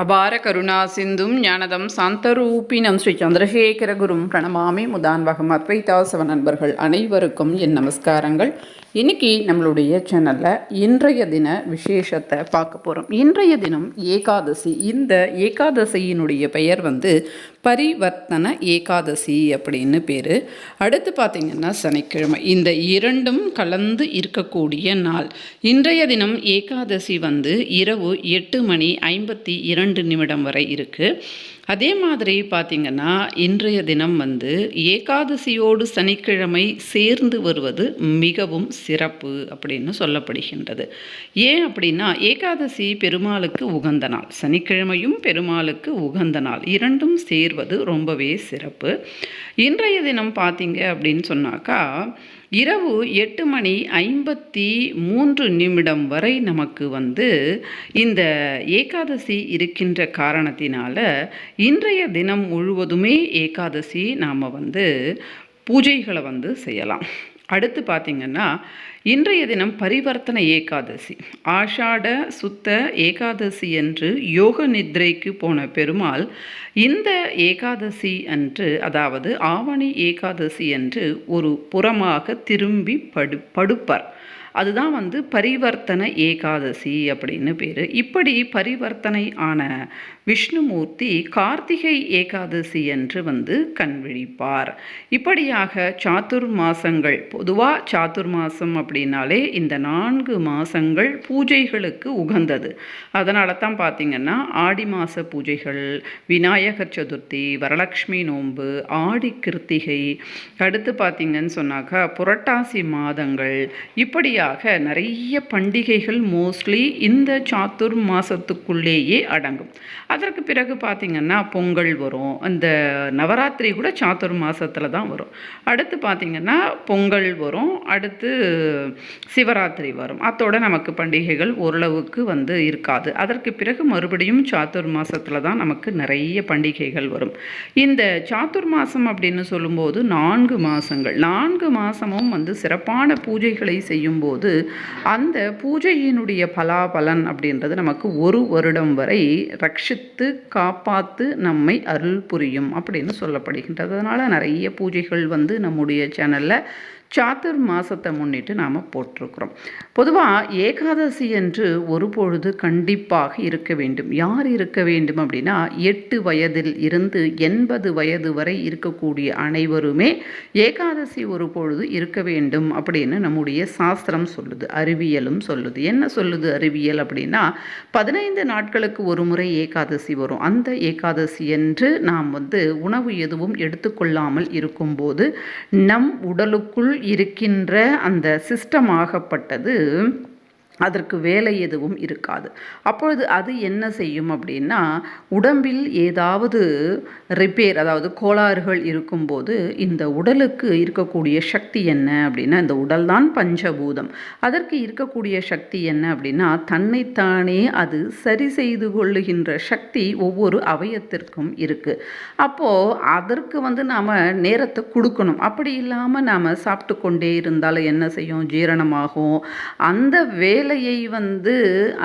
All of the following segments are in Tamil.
அபார கருணா சிந்தும் ஞானதம் சாந்தரூபினம் ஸ்ரீ சந்திரசேகர குரும் பிரணமாமி முதான்வகம் அத்வைதாசவ நண்பர்கள் அனைவருக்கும் என் நமஸ்காரங்கள். இன்னைக்கு நம்மளுடைய சேனலில் இன்றைய தின விசேஷத்தை பார்க்க போகிறோம் இன்றைய தினம் ஏகாதசி. இந்த ஏகாதசியினுடைய பெயர் வந்து பரிவர்த்தன ஏகாதசி அப்படின்னு பேர். அடுத்து பார்த்திங்கன்னா சனிக்கிழமை. இந்த இரண்டும் கலந்து இருக்கக்கூடிய நாள். இன்றைய தினம் ஏகாதசி வந்து இரவு எட்டு மணி ஐம்பத்தி இரண்டு நிமிடம் வரை இருக்குது அதே மாதிரி பார்த்திங்கன்னா இன்றைய தினம் வந்து ஏகாதசியோடு சனிக்கிழமை சேர்ந்து வருவது மிகவும் சிறப்பு அப்படின்னு சொல்லப்படுகின்றது. ஏன் அப்படின்னா ஏகாதசி பெருமாளுக்கு உகந்த நாள். சனிக்கிழமையும் பெருமாளுக்கு உகந்த நாள். இரண்டும் சேர்வது ரொம்பவே சிறப்பு. இன்றைய தினம் பார்த்தீங்க அப்படின்னு சொன்னாக்கா இரவு எட்டு மணி ஐம்பத்தி மூன்று நிமிடம் வரை நமக்கு வந்து இந்த ஏகாதசி இருக்கின்ற காரணத்தினால இன்றைய தினம் முழுவதுமே ஏகாதசி நாம் வந்து பூஜைகளை வந்து செய்யலாம். அடுத்து பார்த்திங்கன்னா இன்றைய தினம் பரிவர்த்தன ஏகாதசி. ஆஷாட சுத்த ஏகாதசி என்று யோக நித்ரைக்கு போன பெருமாள் இந்த ஏகாதசி அன்று அதாவது ஆவணி ஏகாதசி என்று ஒரு புறமாக திரும்பி படு படுப்பார். அதுதான் வந்து பரிவர்த்தன ஏகாதசி அப்படின்னு பேர். இப்படி பரிவர்த்தனை ஆன விஷ்ணுமூர்த்தி கார்த்திகை ஏகாதசி என்று வந்து கண் விழிப்பார். இப்படியாக சாத்துர் மாசங்கள் பொதுவாக சாத்துர் மாதம் அப்படின்னாலே இந்த நான்கு மாதங்கள் பூஜைகளுக்கு உகந்தது. அதனால தான் பார்த்திங்கன்னா ஆடி மாத பூஜைகள் விநாயகர் சதுர்த்தி வரலக்ஷ்மி நோன்பு ஆடி கிருத்திகை அடுத்து பார்த்திங்கன்னு சொன்னாக்கா புரட்டாசி மாதங்கள் இப்படியாக நிறைய பண்டிகைகள் மோஸ்ட்லி இந்த சாத்துர் மாதத்துக்குள்ளேயே அடங்கும். அதற்கு பிறகு பார்த்திங்கன்னா பொங்கல் வரும். அந்த நவராத்திரி கூட சாத்துர் மாதத்தில் தான் வரும். அடுத்து பார்த்திங்கன்னா பொங்கல் வரும். அடுத்து சிவராத்திரி வரும். அத்தோடு நமக்கு பண்டிகைகள் ஓரளவுக்கு வந்து இருக்காது. அதற்கு பிறகு மறுபடியும் சாத்துர் மாதத்தில் தான் நமக்கு நிறைய பண்டிகைகள் வரும். இந்த சாத்துர் மாதம் அப்படின்னு சொல்லும்போது நான்கு மாதங்கள் நான்கு மாதமும் வந்து சிறப்பான பூஜைகளை செய்யும்போது போது அந்த பூஜையினுடைய பலாபலன் அப்படின்றது நமக்கு ஒரு வருடம் வரை ரட்சித்து காப்பாற்று நம்மை அருள் புரியும் அப்படின்னு சொல்லப்படுகின்றது. அதனால் நிறைய பூஜைகள் வந்து நம்முடைய சேனலில் சாத்துர் மாதத்தை முன்னிட்டு நாம் போட்டிருக்கிறோம். பொதுவாக ஏகாதசி என்று ஒரு பொழுது கண்டிப்பாக இருக்க வேண்டும். யார் இருக்க வேண்டும் அப்படின்னா எட்டு வயதில் இருந்து எண்பது வயது வரை இருக்கக்கூடிய அனைவருமே ஏகாதசி ஒரு பொழுது இருக்க வேண்டும் அப்படின்னு நம்முடைய சாஸ்திரம் சொல்லுது அறிவியலும் சொல்லுது. என்ன சொல்லுது அறிவியல் அப்படின்னா பதினைந்து நாட்களுக்கு ஒரு முறை ஏகாதசி வரும். அந்த ஏகாதசி என்று நாம் வந்து உணவு எதுவும் எடுத்துக்கொள்ளாமல் இருக்கும்போது நம் உடலுக்குள் இருக்கின்ற அந்த சிஸ்டம் ஆகப்பட்டது அதற்கு வேலை எதுவும் இருக்காது. அப்பொழுது அது என்ன செய்யும் அப்படின்னா உடம்பில் ஏதாவது ரிப்பேர் அதாவது கோளாறுகள் இருக்கும்போது இந்த உடலுக்கு இருக்கக்கூடிய சக்தி என்ன அப்படின்னா இந்த உடல் தான் பஞ்சபூதம். அதற்கு இருக்கக்கூடிய சக்தி என்ன அப்படின்னா தன்னைத்தானே அது சரி செய்து கொள்ளுகின்ற சக்தி ஒவ்வொரு அவயத்திற்கும் இருக்குது அப்போது அதற்கு வந்து நாம் நேரத்தை கொடுக்கணும். அப்படி இல்லாமல் நாம் சாப்பிட்டு கொண்டே இருந்தாலும் என்ன செய்யும்? ஜீரணமாகும். அந்த வேலை வேலையை வந்து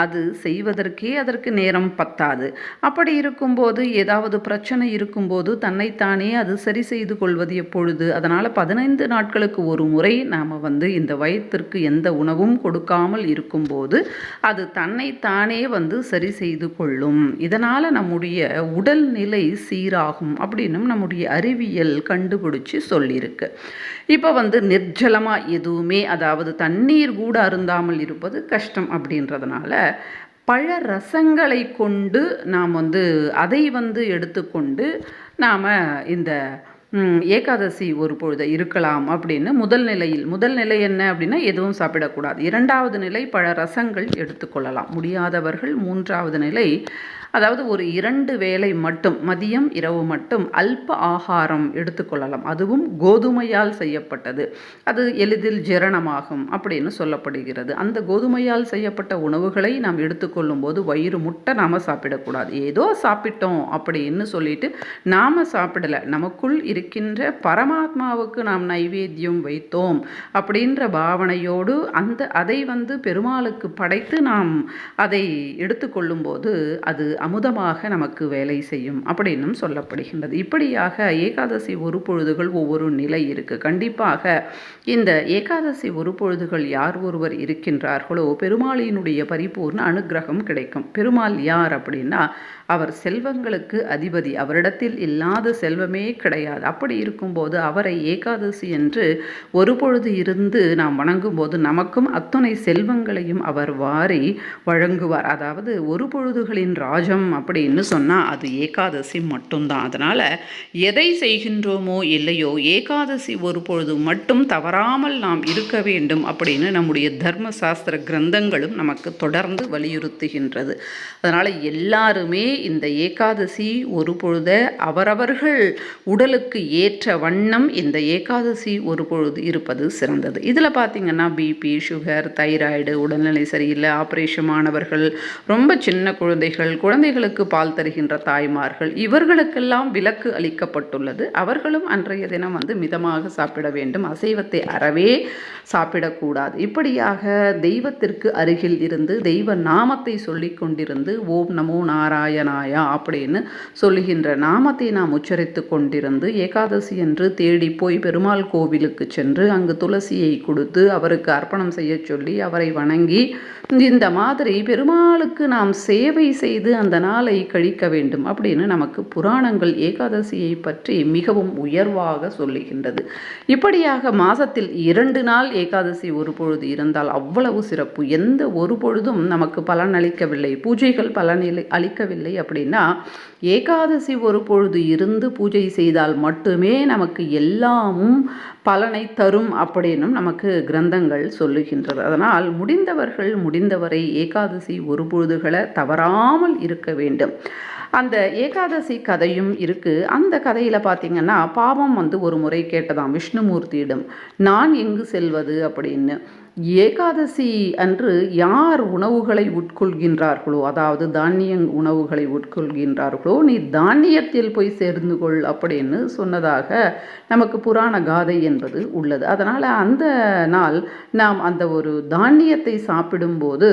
அது செய்வதற்கே அதற்கு நேரம் பத்தாது. அப்படி இருக்கும்போது ஏதாவது பிரச்சனை இருக்கும்போது தன்னைத்தானே அது சரி செய்து கொள்வது எப்பொழுது? அதனால் பதினைந்து நாட்களுக்கு ஒரு முறை நாம் வந்து இந்த வயத்திற்கு எந்த உணவும் கொடுக்காமல் இருக்கும்போது அது தன்னைத்தானே வந்து சரி செய்து கொள்ளும். இதனால் நம்முடைய உடல்நிலை சீராகும் அப்படின்னும் நம்முடைய அறிவியல் கண்டுபிடிச்சி சொல்லியிருக்கு. இப்போ வந்து நிர்ஜலமாக எதுவுமே அதாவது தண்ணீர் கூட அருந்தாமல் இருப்பது கஷ்டம் அப்படின்றதுனால பழ ரசங்களை கொண்டு நாம் வந்து அதை வந்து எடுத்துக்கொண்டு நாம் இந்த ஏகாதசி ஒரு பொழுது இருக்கலாம் அப்படின்னு முதல் நிலையில் முதல் நிலை என்ன அப்படின்னா எதுவும் சாப்பிடக்கூடாது. இரண்டாவது நிலை பழ ரசங்கள் எடுத்துக்கொள்ளலாம். முடியாதவர்கள் மூன்றாவது நிலை அதாவது ஒரு இரண்டு வேளை மட்டும் மதியம் இரவு மட்டும் அல்ப ஆகாரம் எடுத்துக்கொள்ளலாம் அதுவும் கோதுமையால் செய்யப்பட்டது. அது எளிதில் ஜீரணமாகும் அப்படின்னு சொல்லப்படுகிறது. அந்த கோதுமையால் செய்யப்பட்ட உணவுகளை நாம் எடுத்துக்கொள்ளும் போது வயிறு முட்டை நாம் சாப்பிடக்கூடாது. ஏதோ சாப்பிட்டோம் அப்படின்னு சொல்லிட்டு நாம் சாப்பிடலை. நமக்குள் இருக்கின்ற பரமாத்மாவுக்கு நாம் நைவேத்தியம் வைத்தோம் அப்படின்ற பாவனையோடு அந்த அதை வந்து பெருமாளுக்கு படைத்து நாம் அதை எடுத்துக்கொள்ளும் போது அது அமுதமாக நமக்கு வேலை செய்யும் அப்படின்னும் சொல்லப்படுகின்றது. இப்படியாக ஏகாதசி ஒரு பொழுதுகள் ஒவ்வொரு நிலை இருக்குது கண்டிப்பாக இந்த ஏகாதசி ஒரு பொழுதுகள் யார் ஒருவர் இருக்கின்றார்களோ பெருமாளினுடைய பரிபூர்ண அனுக்கிரகம் கிடைக்கும். பெருமாள் யார் அப்படின்னா அவர் செல்வங்களுக்கு அதிபதி. அவரிடத்தில் இல்லாத செல்வமே கிடையாது. அப்படி இருக்கும்போது அவரை ஏகாதசி என்று ஒரு பொழுது இருந்து நாம் வணங்கும்போது நமக்கும் அத்துணை செல்வங்களையும் அவர் வாரி வழங்குவார். அதாவது ஒரு பொழுதுகளின் ராஜம் அப்படின்னு சொன்னால் அது ஏகாதசி மட்டும்தான். அதனால் எதை செய்கின்றோமோ இல்லையோ ஏகாதசி ஒரு பொழுது மட்டும் தவறாமல் நாம் இருக்க வேண்டும் அப்படின்னு நம்முடைய தர்ம சாஸ்திர கிரந்தங்களும் நமக்கு தொடர்ந்து வலியுறுத்துகின்றது. அதனால் எல்லாருமே இந்த ஏகாதசி ஒரு பொழுத அவரவர்கள் உடலுக்கு ஏற்ற வண்ணம் இந்த ஏகாதசி ஒரு பொழுது இருப்பது சிறந்தது. இதில் பார்த்திங்கன்னா பிபி சுகர் தைராய்டு உடல்நிலை சரியில்லை ஆப்ரேஷன் ஆனவர்கள் ரொம்ப சின்ன குழந்தைகள் குழந்தைகளுக்கு பால் தருகின்ற தாய்மார்கள் இவர்களுக்கெல்லாம் விலக்கு அளிக்கப்பட்டுள்ளது. அவர்களும் அன்றைய தினம் வந்து மிதமாக சாப்பிட வேண்டும். அசைவத்தை அறவே சாப்பிடக்கூடாது. இப்படியாக தெய்வத்திற்கு அருகில் இருந்து தெய்வ நாமத்தை சொல்லி கொண்டிருந்து ஓம் நமோ சூரியனாயா அப்படின்னு சொல்லுகின்ற நாமத்தை நாம் உச்சரித்து கொண்டிருந்து ஏகாதசி என்று தேடி போய் பெருமாள் கோவிலுக்கு சென்று அங்கு துளசியை கொடுத்து அவருக்கு அர்ப்பணம் செய்ய சொல்லி அவரை வணங்கி இந்த மாதிரி பெருமாளுக்கு நாம் சேவை செய்து அந்த நாளை கழிக்க வேண்டும் அப்படின்னு நமக்கு புராணங்கள் ஏகாதசியை பற்றி மிகவும் உயர்வாக சொல்லுகின்றது. இப்படியாக மாதத்தில் இரண்டு நாள் ஏகாதசி ஒரு பொழுது இருந்தால் அவ்வளவு சிறப்பு. எந்த ஒரு பொழுதும் நமக்கு பலன் அளிக்கவில்லை. பூஜைகள் பலன் அளிக்கவில்லை அப்படின்னா ஏகாதசி ஒரு பொழுது இருந்து பூஜை செய்தால் மட்டுமே நமக்கு எல்லாமும் பலனை தரும் அப்படின்னும் நமக்கு கிரந்தங்கள் சொல்லுகின்றது. அதனால் முடிந்தவர்கள் முடிந்தவரை ஏகாதசி ஒரு பொழுதுகளை தவறாமல் இருக்க வேண்டும். அந்த ஏகாதசி கதையும் இருக்குது அந்த கதையில் பார்த்திங்கன்னா பாவம் வந்து ஒரு முறை கேட்டதாம் விஷ்ணுமூர்த்தியிடம். நான் எங்கு செல்வது? அப்படின்னு. ஏகாதசி அன்று யார் உணவுகளை உட்கொள்கின்றார்களோ அதாவது தானிய உணவுகளை உட்கொள்கின்றார்களோ நீ தானியத்தில் போய் சேர்ந்து கொள் அப்படின்னு சொன்னதாக நமக்கு புராண காதை என்பது உள்ளது. அதனால் அந்த நாள் நாம் அந்த ஒரு தானியத்தை சாப்பிடும்போது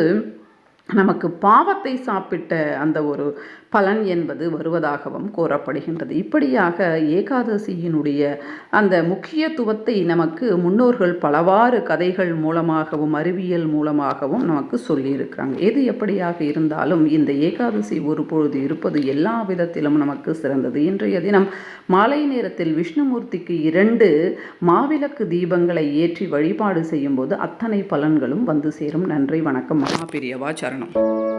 நமக்கு பாவத்தை சாப்பிட்ட அந்த ஒரு பலன் என்பது வருவதாகவும் கூறப்படுகின்றது. இப்படியாக ஏகாதசியினுடைய அந்த முக்கியத்துவத்தை நமக்கு முன்னோர்கள் பலவாறு கதைகள் மூலமாகவும் அறிவியல் மூலமாகவும் நமக்கு சொல்லியிருக்கிறாங்க. எது எப்படியாக இருந்தாலும் இந்த ஏகாதசி ஒரு பொழுது இருப்பது எல்லா விதத்திலும் நமக்கு சிறந்தது. இன்றைய தினம் மாலை நேரத்தில் விஷ்ணுமூர்த்திக்கு இரண்டு மாவிளக்கு தீபங்களை ஏற்றி வழிபாடு செய்யும்போது அத்தனை பலன்களும் வந்து சேரும். நன்றி வணக்கம். மகாபிரியவாச்சார் വരണം